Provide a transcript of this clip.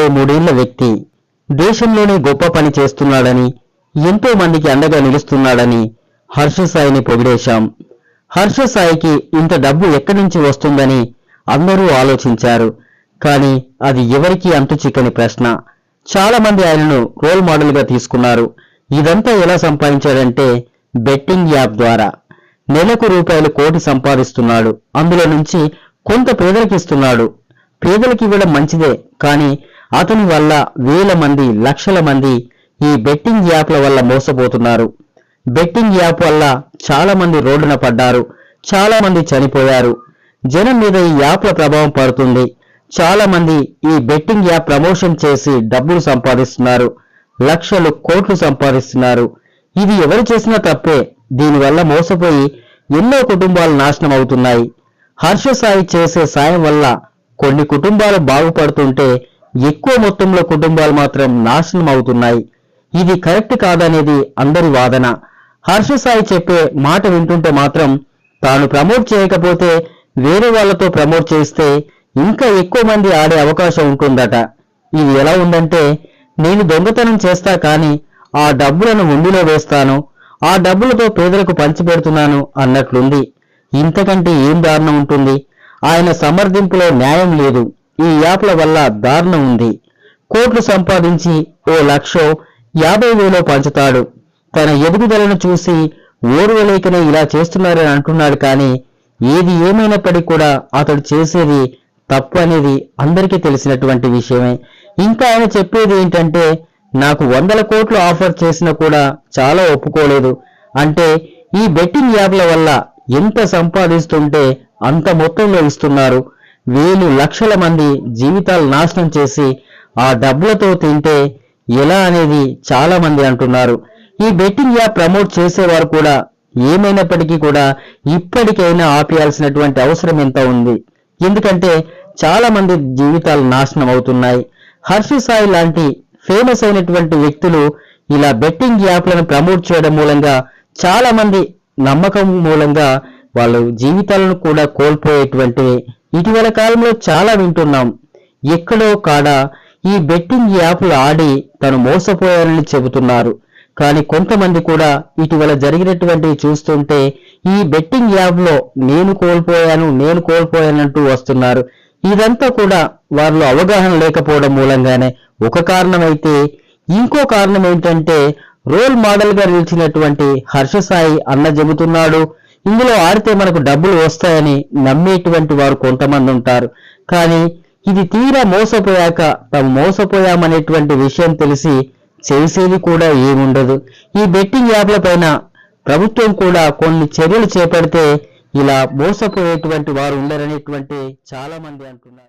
ఇరవై మూడేళ్ళ వ్యక్తి. దేశంలోనే గొప్ప పని చేస్తున్నాడని ఎంతో మందికి అండగా నిలుస్తున్నాడని హర్ష సాయిని పొగిడేశాం. హర్ష సాయికి ఇంత డబ్బు ఎక్కడి నుంచి వస్తుందని అందరూ ఆలోచించారు. కానీ అది ఎవరికీ అంతు చిక్కని ప్రశ్న. చాలా మంది ఆయనను రోల్ మోడల్గా తీసుకున్నారు. ఇదంతా ఎలా సంపాదించాడంటే బెట్టింగ్ యాప్ ద్వారా. నెలకు రూపాయలు కోటి సంపాదిస్తున్నాడు. అందులో నుంచి కొంత పేదలకిస్తున్నాడు పేదలకి ఇవ్వడం మంచిదే కానీ అతని వల్ల వేల మంది లక్షల మంది ఈ బెట్టింగ్ యాప్ల వల్ల మోసపోతున్నారు. బెట్టింగ్ యాప్ వల్ల చాలా మంది రోడ్డున పడ్డారు. చాలా మంది చనిపోయారు. జనం మీద ఈ యాప్ల ప్రభావం పడుతుంది. చాలా మంది ఈ బెట్టింగ్ యాప్ ప్రమోషన్ చేసి డబ్బులు సంపాదిస్తున్నారు. లక్షలు కోట్లు సంపాదిస్తున్నారు. ఇది ఎవరు చేసినా తప్పే. దీనివల్ల మోసపోయి ఎన్నో కుటుంబాలు నాశనం అవుతున్నాయి. హర్ష సాయి చేసే సాయం వల్ల కొన్ని కుటుంబాలు బాగుపడుతుంటే ఎక్కువ మొత్తంలో కుటుంబాలు మాత్రం నాశనం అవుతున్నాయి. ఇది కరెక్ట్ కాదనేది అందరి వాదన. హర్ష సాయి చెప్పే మాట వింటుంటే మాత్రం తాను ప్రమోట్ చేయకపోతే వేరే వాళ్ళతో ప్రమోట్ చేస్తే ఇంకా ఎక్కువ మంది ఆడే అవకాశం ఉంటుందట. ఇది ఎలా ఉందంటే నేను దొంగతనం చేస్తా కానీ ఆ డబ్బులను ఉండిలో వేస్తాను ఆ డబ్బులతో పేదలకు పంచిపెడుతున్నాను అన్నట్లుంది. ఇంతకంటే ఏం దారుణం ఉంటుంది? ఆయన సమర్థింపులో న్యాయం లేదు. ఈ యాప్ల వల్ల దారుణం ఉంది. కోట్లు సంపాదించి ఓ లక్షో యాభై వేలో పంచుతాడు. తన ఎదుగుదలను చూసి ఓర్వలేకనే ఇలా చేస్తున్నారని అంటున్నాడు కానీ ఏది ఏమైనప్పటికీ కూడా అతడు చేసేది తప్పు అనేది అందరికీ తెలిసినటువంటి విషయమే. ఇంకా ఆయన చెప్పేది ఏంటంటే నాకు వందల కోట్లు ఆఫర్ చేసినా కూడా చాలా ఒప్పుకోలేదు. అంటే ఈ బెట్టింగ్ యాప్ల వల్ల ఎంత సంపాదిస్తుంటే అంత మొత్తంలో ఇస్తున్నారు. వేలు లక్షల మంది జీవితాలు నాశనం చేసి ఆ డబ్బులతో తింటే ఎలా అనేది చాలా మంది అంటున్నారు. ఈ బెట్టింగ్ యాప్ ప్రమోట్ చేసేవారు కూడా ఏమైనప్పటికీ కూడా ఇప్పటికైనా ఆపేయాల్సినటువంటి అవసరం ఎంత ఉంది? ఎందుకంటే చాలా మంది జీవితాలు నాశనం అవుతున్నాయి. హర్షి సాయి లాంటి ఫేమస్ అయినటువంటి వ్యక్తులు ఇలా బెట్టింగ్ యాప్లను ప్రమోట్ చేయడం మూలంగా చాలా మంది నమ్మకం మూలంగా వాళ్ళు జీవితాలను కూడా కోల్పోయేటువంటి ఇటీవల కాలంలో చాలా వింటున్నాం. ఎక్కడో కాడ ఈ బెట్టింగ్ యాప్లు ఆడి తను మోసపోయారని చెబుతున్నారు. కానీ కొంతమంది కూడా ఇటీవల జరిగినటువంటివి చూస్తుంటే ఈ బెట్టింగ్ యాప్లో నేను కోల్పోయాను నేను కోల్పోయానంటూ వస్తున్నారు. ఇదంతా కూడా వారిలో అవగాహన లేకపోవడం మూలంగానే. ఒక కారణమైతే ఇంకో కారణం ఏంటంటే రోల్ మోడల్గా నిలిచినటువంటి హర్ష సాయి అన్న చెబుతున్నాడు. ఇందులో ఆడితే మనకు డబ్బులు వస్తాయని నమ్మేటువంటి వారు కొంతమంది ఉంటారు. కానీ ఇది తీరా మోసపోయాక తాము మోసపోయామనేటువంటి విషయం తెలిసి చేసేది కూడా ఏముండదు. ఈ బెట్టింగ్ యాప్ల పైన ప్రభుత్వం కూడా కొన్ని చర్యలు చేపడితే ఇలా మోసపోయేటువంటి వారు ఉండరనేటువంటి చాలా మంది అంటున్నారు.